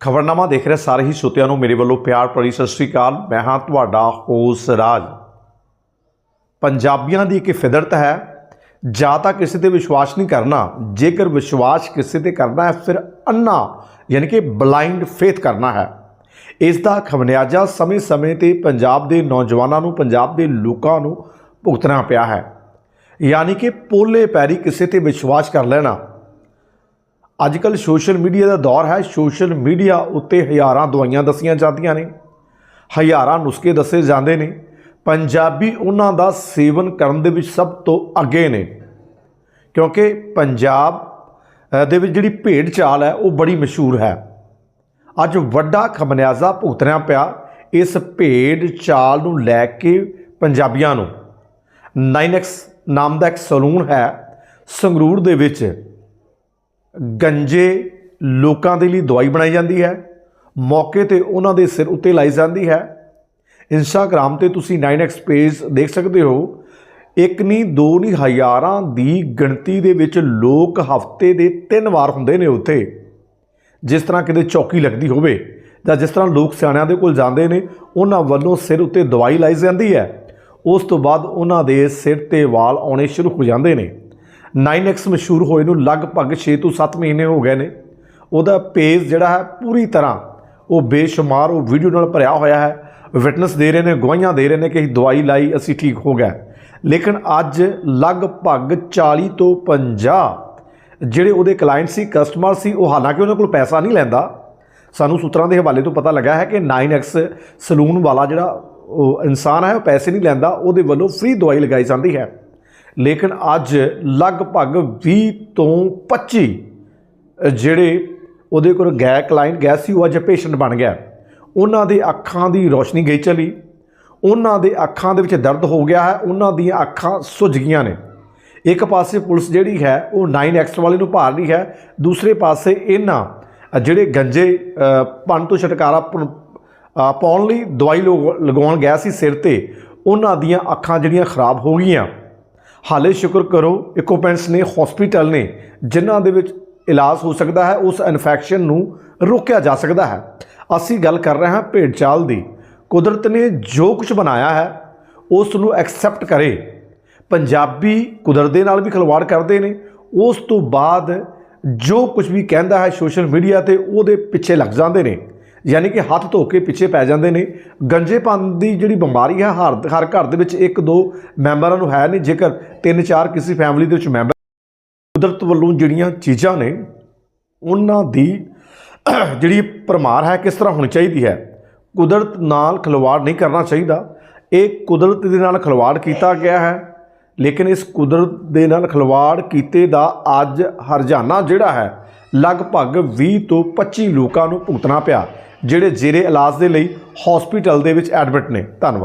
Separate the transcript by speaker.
Speaker 1: ਖਬਰਨਾਮਾ ਦੇਖ ਰਹੇ ਸਾਰੇ ਹੀ ਸਰੋਤਿਆਂ ਨੂੰ ਮੇਰੇ ਵੱਲੋਂ ਪਿਆਰ ਭਰੀ ਸਤਿ ਸ੍ਰੀ ਅਕਾਲ। ਮੈਂ ਹਾਂ ਤੁਹਾਡਾ ਹੋਸ ਰਾਜ। ਪੰਜਾਬੀਆਂ ਦੀ ਇੱਕ ਫਿਦਰਤ ਹੈ, ਜਾਂ ਤਾਂ ਕਿਸੇ ਤੇ ਵਿਸ਼ਵਾਸ ਨਹੀਂ ਕਰਨਾ। ਜੇਕਰ ਵਿਸ਼ਵਾਸ ਕਿਸੇ ਤੇ ਕਰਨਾ ਹੈ, ਫਿਰ ਅੰਨਾ ਯਾਨੀ ਕਿ ਬਲਾਈਂਡ ਫੇਥ ਕਰਨਾ ਹੈ। ਇਸ ਦਾ ਖਮਿਆਜਾ ਸਮੇਂ-ਸਮੇਂ ਤੇ ਪੰਜਾਬ ਦੇ ਨੌਜਵਾਨਾਂ ਨੂੰ, ਪੰਜਾਬ ਦੇ ਲੋਕਾਂ ਨੂੰ ਭੁਗਤਣਾ ਪਿਆ ਹੈ। ਯਾਨੀ ਕਿ ਪੋਲੇ ਪੈਰੀ ਕਿਸੇ ਤੇ ਵਿਸ਼ਵਾਸ ਕਰ ਲੈਣਾ। ਅੱਜ ਕੱਲ ਸੋਸ਼ਲ ਮੀਡੀਆ ਦਾ ਦੌਰ ਹੈ। ਸੋਸ਼ਲ ਮੀਡੀਆ ਉੱਤੇ ਹਜ਼ਾਰਾਂ ਦਵਾਈਆਂ ਦੱਸੀਆਂ ਜਾਂਦੀਆਂ ਨੇ, ਹਜ਼ਾਰਾਂ ਨੁਸਖੇ ਦੱਸੇ ਜਾਂਦੇ ਨੇ। ਪੰਜਾਬੀ ਉਹਨਾਂ ਦਾ ਸੇਵਨ ਕਰਨ ਦੇ ਵਿੱਚ ਸਭ ਤੋਂ ਅੱਗੇ ਨੇ। ਕਿਉਂਕਿ ਪੰਜਾਬ ਦੇ ਵਿੱਚ ਜਿਹੜੀ ਭੇਡ ਚਾਲ ਹੈ, ਉਹ ਬੜੀ ਮਸ਼ਹੂਰ ਹੈ। ਅੱਜ ਵੱਡਾ ਖਮਨਿਆਜ਼ਾ ਭੁਗਤਣਾ ਪਿਆ ਇਸ ਭੇਡ ਚਾਲ ਨੂੰ ਲੈ ਕੇ ਪੰਜਾਬੀਆਂ ਨੂੰ। 9x ਨਾਮ ਦਾ ਇੱਕ ਸਲੂਨ ਹੈ ਸੰਗਰੂਰ ਦੇ ਵਿੱਚ। ਗੰਜੇ ਲੋਕਾਂ ਦੇ ਲਈ ਦਵਾਈ ਬਣਾਈ ਜਾਂਦੀ ਹੈ, ਮੌਕੇ ਤੇ ਉਹਨਾਂ ਦੇ ਸਿਰ ਉੱਤੇ ਲਾਈ ਜਾਂਦੀ ਹੈ। ਇੰਸਟਾਗ੍ਰam ਤੇ ਤੁਸੀਂ 9x ਪੇਜ ਦੇਖ ਸਕਦੇ ਹੋ, ਇੱਕ ਨਹੀਂ, ਦੋ ਨਹੀਂ, ਹਜ਼ਾਰਾਂ ਦੀ ਗਿਣਤੀ ਦੇ ਵਿੱਚ ਲੋਕ ਹਫ਼ਤੇ ਦੇ ਤਿੰਨ ਵਾਰ ਹੁੰਦੇ ਨੇ ਉੱਥੇ। ਜਿਸ ਤਰ੍ਹਾਂ ਕਿਤੇ ਚੌਕੀ ਲੱਗਦੀ ਹੋਵੇ ਜਾਂ ਜਿਸ ਤਰ੍ਹਾਂ ਲੋਕ ਸਿਆਣਿਆਂ ਦੇ ਕੋਲ ਜਾਂਦੇ ਨੇ, ਉਹਨਾਂ ਵੱਲੋਂ ਸਿਰ ਉੱਤੇ ਦਵਾਈ ਲਾਈ ਜਾਂਦੀ ਹੈ। ਉਸ ਤੋਂ ਬਾਅਦ ਉਹਨਾਂ ਦੇ ਸਿਰ ਤੇ ਵਾਲ ਆਉਣੇ ਸ਼ੁਰੂ ਹੋ ਜਾਂਦੇ ਨੇ। 9x ਮਸ਼ਹੂਰ ਹੋਏ ਨੂੰ ਲਗਭਗ 6 ਤੋਂ 7 ਮਹੀਨੇ ਹੋ ਗਏ ਨੇ। ਉਹਦਾ ਪੇਜ ਜਿਹੜਾ ਹੈ ਪੂਰੀ ਤਰ੍ਹਾਂ ਉਹ ਬੇਸ਼ੁਮਾਰ ਉਹ ਵੀਡੀਓ ਨਾਲ ਭਰਿਆ ਹੋਇਆ ਹੈ। ਵਿਟਨੈਸ ਦੇ ਰਹੇ ਨੇ, ਗਵਾਹੀਆਂ ਦੇ ਰਹੇ ਨੇ ਕਿ ਦਵਾਈ ਲਾਈ ਅਸੀਂ ਠੀਕ ਹੋ ਗਏ। ਲੇਕਿਨ ਅੱਜ ਲਗਭਗ 40 ਤੋਂ 50 ਜਿਹੜੇ ਉਹਦੇ ਕਲਾਇੰਟ ਸੀ ਕਸਟਮਰ ਸੀ, ਉਹ ਹਾਲਾਂਕਿ ਉਹਨਾਂ ਕੋਲ ਪੈਸਾ ਨਹੀਂ ਲੈਂਦਾ। ਸਾਨੂੰ ਸੂਤਰਾਂ ਦੇ ਹਵਾਲੇ ਤੋਂ ਪਤਾ ਲੱਗਾ ਹੈ ਕਿ 9x ਸਲੂਨ ਵਾਲਾ ਜਿਹੜਾ ਉਹ ਇਨਸਾਨ ਹੈ, ਉਹ ਪੈਸੇ ਨਹੀਂ ਲੈਂਦਾ, ਉਹਦੇ ਵੱਲੋਂ ਫ੍ਰੀ ਦਵਾਈ ਲਗਾਈ ਜਾਂਦੀ ਹੈ। ਲੇਕਿਨ ਅੱਜ ਲਗਭਗ 20 ਤੋਂ 25 ਜਿਹੜੇ ਉਹਦੇ ਕੋਲ ਗਏ ਕਲਾਇੰਟ ਗਏ ਸੀ ਉਹ ਅੱਜ ਪੇਸ਼ੈਂਟ ਬਣ ਗਿਆ। ਉਹਨਾਂ ਦੇ ਅੱਖਾਂ ਦੀ ਰੋਸ਼ਨੀ ਗਈ ਚਲੀ। ਉਹਨਾਂ ਦੇ ਅੱਖਾਂ ਦੇ ਵਿੱਚ ਦਰਦ ਹੋ ਗਿਆ ਹੈ। ਉਹਨਾਂ ਦੀਆਂ ਅੱਖਾਂ ਸੁੱਜ ਗਈਆਂ ਨੇ। ਇੱਕ ਪਾਸੇ ਪੁਲਿਸ ਜਿਹੜੀ ਹੈ ਉਹ 9x ਵਾਲੇ ਨੂੰ ਭਾਰ ਰਹੀ ਹੈ। ਦੂਸਰੇ ਪਾਸੇ ਇਹਨਾਂ ਜਿਹੜੇ ਗੰਜੇ ਅ, ਪਣ ਤੋਂ ਛਟਕਾਰਾ ਪ- ਪਾਉਣ ਲਈ ਦਵਾਈ ਲੋ- ਲਗਾਉਣ ਗਿਆ ਸੀ ਸਿਰ ਤੇ ਉਹਨਾਂ ਦੀਆਂ ਅੱਖਾਂ ਜਿਹੜੀਆਂ ਖਰਾਬ ਹੋ ਗਈਆਂ। ਹਾਲੇ ਸ਼ੁਕਰ ਕਰੋ ਇਕਵਿਪਮੈਂਟਸ ਨੇ ਹਸਪੀਟਲ ਨੇ, ਜਿਨ੍ਹਾਂ ਦੇ ਵਿੱਚ ਇਲਾਜ ਹੋ ਸਕਦਾ ਹੈ, ਉਸ ਇਨਫੈਕਸ਼ਨ ਨੂੰ ਰੋਕਿਆ ਜਾ ਸਕਦਾ ਹੈ। ਅਸੀਂ ਗੱਲ ਕਰ ਰਹੇ ਹਾਂ ਭੇਡਚਾਲ ਦੀ। ਕੁਦਰਤ ਨੇ ਜੋ ਕੁਝ ਬਣਾਇਆ ਹੈ, ਉਸ ਨੂੰ ਐਕਸੈਪਟ ਕਰੇ। ਪੰਜਾਬੀ ਕੁਦਰਤ ਦੇ ਨਾਲ ਵੀ ਖਿਲਵਾੜ ਕਰਦੇ ਨੇ। ਉਸ ਤੋਂ ਬਾਅਦ ਜੋ ਕੁਝ ਵੀ ਕਹਿੰਦਾ ਹੈ ਸੋਸ਼ਲ ਮੀਡੀਆ ਤੇ, ਉਹਦੇ ਪਿੱਛੇ ਲੱਗ ਜਾਂਦੇ ਨੇ। ਯਾਨੀ ਕਿ ਹੱਥ ਧੋ ਕੇ ਪਿੱਛੇ ਪੈ ਜਾਂਦੇ ਨੇ। ਗੰਜੇਪਨ ਦੀ ਜਿਹੜੀ ਬਿਮਾਰੀ ਹੈ, ਹਰ ਹਰ ਘਰ ਦੇ ਵਿੱਚ ਇੱਕ ਦੋ ਮੈਂਬਰਾਂ ਨੂੰ ਹੈ ਨਹੀਂ। ਜੇਕਰ ਤਿੰਨ ਚਾਰ ਕਿਸੇ ਫੈਮਿਲੀ ਦੇ ਵਿੱਚ ਮੈਂਬਰ ਕੁਦਰਤ ਵੱਲੋਂ ਜਿਹੜੀਆਂ ਚੀਜ਼ਾਂ ਨੇ, ਉਹਨਾਂ ਦੀ ਜਿਹੜੀ ਪਰਮਾਰ ਹੈ, ਕਿਸ ਤਰ੍ਹਾਂ ਹੋਣੀ ਚਾਹੀਦੀ ਹੈ? ਕੁਦਰਤ ਨਾਲ ਖਿਲਵਾੜ ਨਹੀਂ ਕਰਨਾ ਚਾਹੀਦਾ। ਇਹ ਕੁਦਰਤ ਦੇ ਨਾਲ ਖਿਲਵਾੜ ਕੀਤਾ ਗਿਆ ਹੈ, ਲੇਕਿਨ ਇਸ ਕੁਦਰਤ ਦੇ ਨਾਲ ਖਿਲਵਾੜ ਕੀਤੇ ਦਾ ਅੱਜ ਹਰਜਾਨਾ ਜਿਹੜਾ ਹੈ ਲਗਭਗ 20 ਤੋਂ 25 ਲੋਕਾਂ ਨੂੰ ਭੁਗਤਣਾ ਪਿਆ, ਜਿਹੜੇ ਜੇਰੇ ਇਲਾਜ ਦੇ ਲਈ ਹਸਪੀਟਲ ਦੇ ਵਿੱਚ ਐਡਮਿਟ ਨੇ। ਧੰਨਵਾਦ।